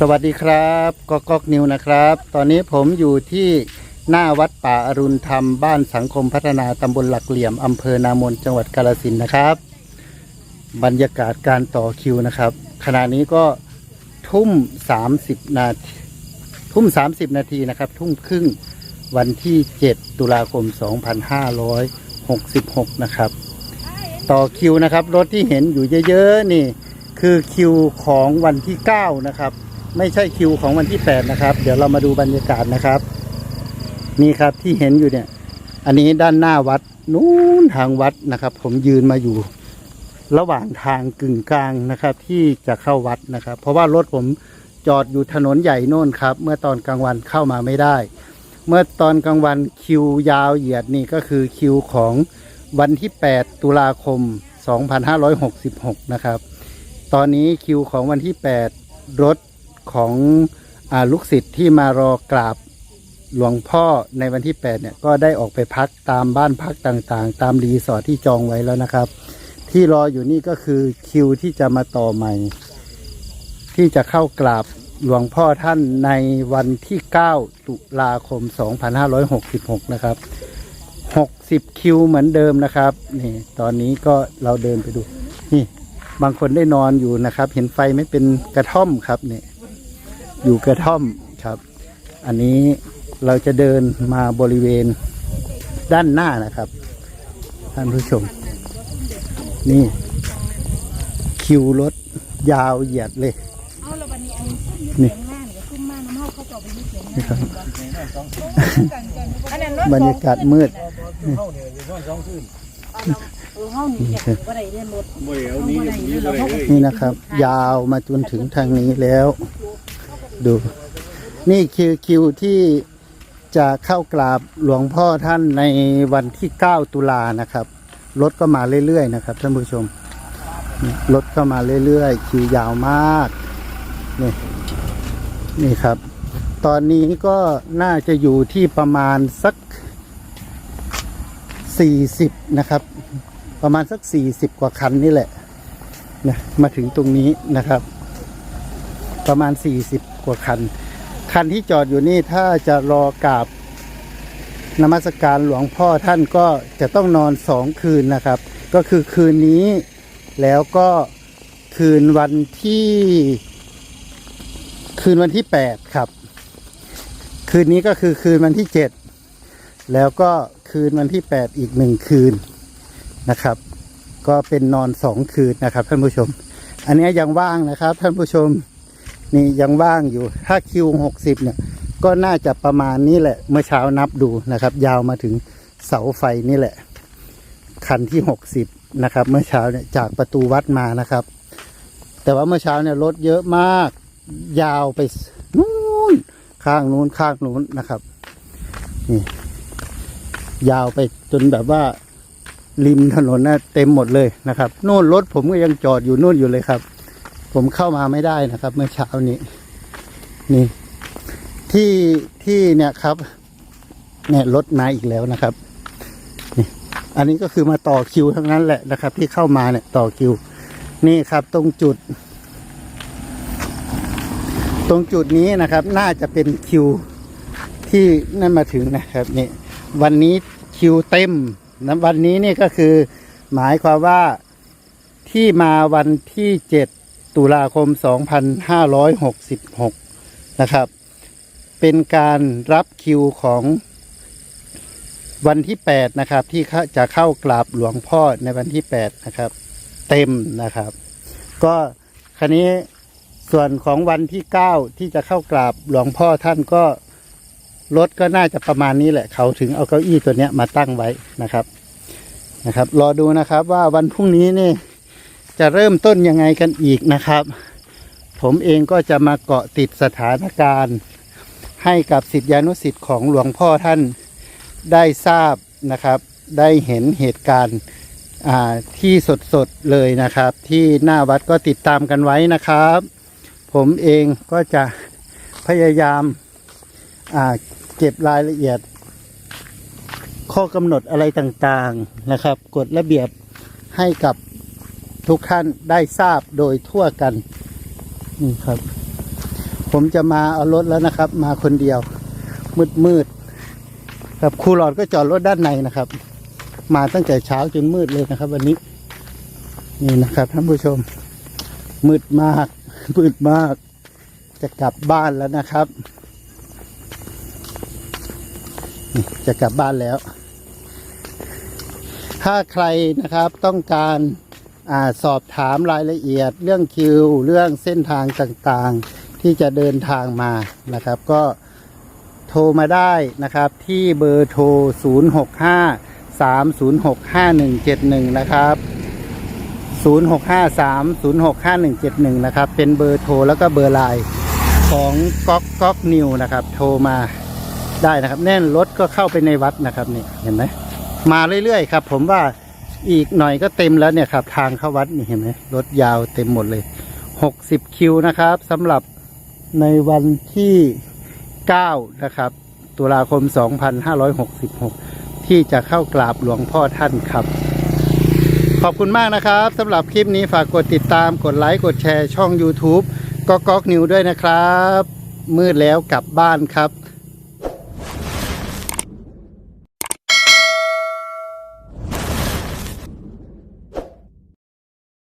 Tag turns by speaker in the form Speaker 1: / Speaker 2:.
Speaker 1: สวัสดีครับก๊อกก๊อกนิวนะครับ ตอนนี้ผมอยู่ที่หน้าวัดป่าอรุณธรรมบ้านสังคมพัฒนาตำบลหลักเหลี่ยมอำเภอนามนจังหวัดกาฬสินนะครับ บรรยากาศการต่อคิวนะครับ ขณะนี้ก็ทุ่ม 30 นาทีทุ่ม 30 นาทีนะครับ ทุ่มครึ่งวันที่ 7 ตุลาคม 2566 นะครับ ต่อคิวนะครับ รถที่เห็นอยู่เยอะ ๆ นี่ คือคิวของวันที่ 9 นะครับ ไม่ใช่คิวของวันที่ 8 นะครับ เดี๋ยวเรามาดูบรรยากาศนะครับ นี่ครับที่เห็นอยู่เนี่ย อันนี้ด้านหน้าวัดนู้นทางวัดนะครับ ผมยืนมาอยู่ ระหว่างทางกึ่งกลางนะครับ ที่จะเข้าวัดนะครับ เพราะว่ารถผมจอดอยู่ถนนใหญ่โน่นครับ เมื่อตอนกลางวันเข้ามาไม่ได้ เมื่อตอนกลางวันคิวยาวเหยียดนี่ก็คือคิวของวันที่ 8 ตุลาคม 2566 นะครับ ตอนนี้คิวของวันที่ 8 รถ ของอลูกศิษย์ที่มารอกราบหลวงพ่อในวันที่ 8 เนี่ย ก็ได้ออกไปพักตามบ้านพักต่างๆ ตามรีสอร์ทที่จองไว้แล้วนะครับ ที่รออยู่นี่ก็คือคิวที่จะมาต่อใหม่ ที่จะเข้ากราบหลวงพ่อท่านในวันที่ 9 ตุลาคม 2566 นะครับ 60 คิวเหมือนเดิมนะครับ นี่ ตอนนี้ก็เราเดินไปดู นี่ บางคนได้นอนอยู่นะครับ เห็นไฟไหม่เป็นกระท่อมครับเนี่ย อยู่กระท่อมครับ อันนี้เราจะเดินมาบริเวณด้านหน้านะครับ ท่านผู้ชม นี่ คิวรถยาวเหยียดเลย
Speaker 2: เอาละวันนี้อันนี้ซุ่มยึดเสียงหน้าเนี่ยซุ่มมาน้ำเฮาเขาจะเอาไปยึดเสียงห
Speaker 1: นี่
Speaker 2: น้า
Speaker 1: ครับ
Speaker 2: อันนั้นรถ
Speaker 1: บรรยากาศมืด
Speaker 2: เออเฮานี่จะบ่ได้เรียนรถ
Speaker 3: บ่ได้เอานี้กับนี้บ่ได้เลย
Speaker 1: นี่นะครับ ยาวมาจนถึงทางนี้แล้ว ดู นี่คือคิวที่จะเข้ากราบหลวงพ่อท่านในวันที่ 9 ตุลานะครับ รถก็มาเรื่อยๆนะครับท่านผู้ชม รถก็มาเรื่อยๆ คิวยาวมาก นี่ นี่ครับ ตอนนี้ก็น่าจะอยู่ที่ประมาณสัก 40 นะครับ ประมาณสัก 40 กว่าคันนี่แหละนะมาถึงตรงนี้นะครับ ประมาณ 40 กว่าคัน คันที่จอดอยู่นี่ถ้าจะรอกราบนมัสการหลวงพ่อท่านก็จะต้องนอนสองคืนนะครับ ก็คือคืนนี้แล้วก็คืนวันที่ คืนวันที่ 8 ครับ คืนนี้ก็คือคืนวันที่ 7 แล้วก็คืนวันที่ 8 อีกหนึ่งคืนนะครับ ก็เป็นนอนสองคืนนะครับท่านผู้ชม อันนี้ยังว่างนะครับท่านผู้ชม นี่ยังว่างอยู่ ถ้าคิวหกสิบเนี่ย ก็น่าจะประมาณนี้แหละ เมื่อเช้านับดูนะครับ ยาวมาถึงเสาไฟนี่แหละ คันที่หกสิบนะครับ เมื่อเช้าเนี่ยจากประตูวัดมานะครับ แต่ว่าเมื่อเช้าเนี่ยรถเยอะมาก ยาวไปนู้นข้างนู้นข้างนู้นนะครับ นี่ ยาวไปจนแบบว่าริมถนนนะเต็มหมดเลยนะครับนู่นรถผมก็ยังจอดอยู่นู่นอยู่เลยครับ ผมเข้ามาไม่ได้นะครับ เมื่อเช้านี้นี่ ที่ที่เนี่ยครับเนี่ยรถมาอีกแล้วนะครับนี่อันนี้ก็คือมาต่อคิวทั้งนั้นแหละนะครับ ที่เข้ามาเนี่ยต่อคิว นี่ครับตรงจุด ตรงจุดนี้นะครับ น่าจะเป็นคิวที่นั่นมาถึงนะครับนี่วันนี้คิวเต็มนะวันนี้นี่ก็คือ หมายความว่าที่มาวันที่7 ตุลาคม 2566 นะครับ เป็นการรับคิวของวันที่ 8 นะครับ ที่จะเข้ากราบหลวงพ่อในวันที่ 8 นะครับ เต็มนะครับ ก็คันนี้ส่วนของวันที่ 9 ที่จะเข้ากราบหลวงพ่อท่านก็รถก็น่าจะประมาณนี้แหละ เขาถึงเอาเก้าอี้ตัวเนี้ยมาตั้งไว้นะครับนะครับ รอดูนะครับว่าวันพรุ่งนี้นี่ จะเริ่มต้นยังไงกันอีกนะครับ ผมเองก็จะมาเกาะติดสถานการณ์ ให้กับสิทธิานุสิทธิ์ของหลวงพ่อท่านได้ทราบนะครับ ได้เห็นเหตุการณ์ที่สดๆเลยนะครับ ที่หน้าวัดก็ติดตามกันไว้นะครับ ผมเองก็จะพยายามาเก็บรายละเอียด ข้อกำหนดอะไรต่างๆนะครับ กฎระเบียบให้กับ ทุกท่านได้ทราบโดยทั่วกัน นี่ครับ ผมจะมาเอารถแล้วนะครับ มาคนเดียว มืดมืดๆครับครูหลอดก็จอดรถด้านในนะครับ มาตั้งแต่เช้าจนมืดเลยนะครับ วันนี้ นี่นะครับท่านผู้ชม มืดมากมืดมาก จะกลับบ้านแล้วนะครับจะกลับบ้านแล้ว ถ้าใครนะครับต้องการ อสอบถามรายละเอียด เรื่องคิว เรื่องเส้นทางต่างๆ ที่จะเดินทางมานะครับ ก็โทรมาได้นะครับที่เบอร์โทร 065 306 5171 นะครับ 0653065171 นะครับ เป็นเบอร์โทรแล้วก็เบอร์ไลน์ของก๊อกก๊อกนิวนะครับ โทรมาได้นะครับ แน่นรถก็เข้าไปในวัดนะครับนี่เห็นไหมมาเรื่อยๆครับ ผมว่า อีกหน่อยก็เต็มแล้วเนี่ยครับ ทางเข้าวัดนี่เห็นไหมรถยาวเต็มหมดเลย60คิวนะครับสำหรับในวันที่9นะครับ ตุลาคม2566ที่จะเข้ากราบหลวงพ่อท่านครับ ขอบคุณมากนะครับสำหรับคลิปนี้ฝากกดติดตามกดไลค์กดแชร์ช่อง YouTube ก็ก๊อกนิวด้วยนะครับ มืดแล้วกลับบ้านครับ